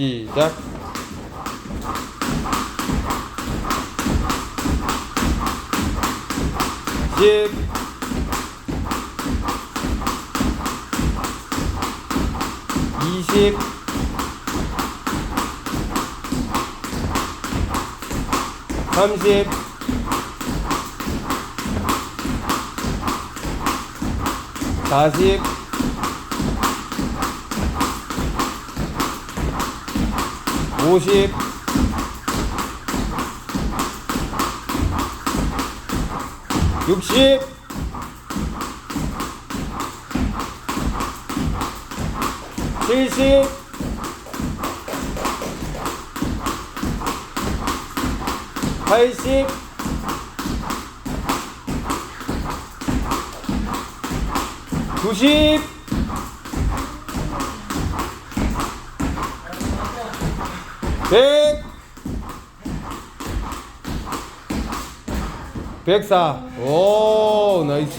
시작. 십. 이십. 삼십. 사십. 오십. 육십. 칠 백. 백사. 오, 나이스.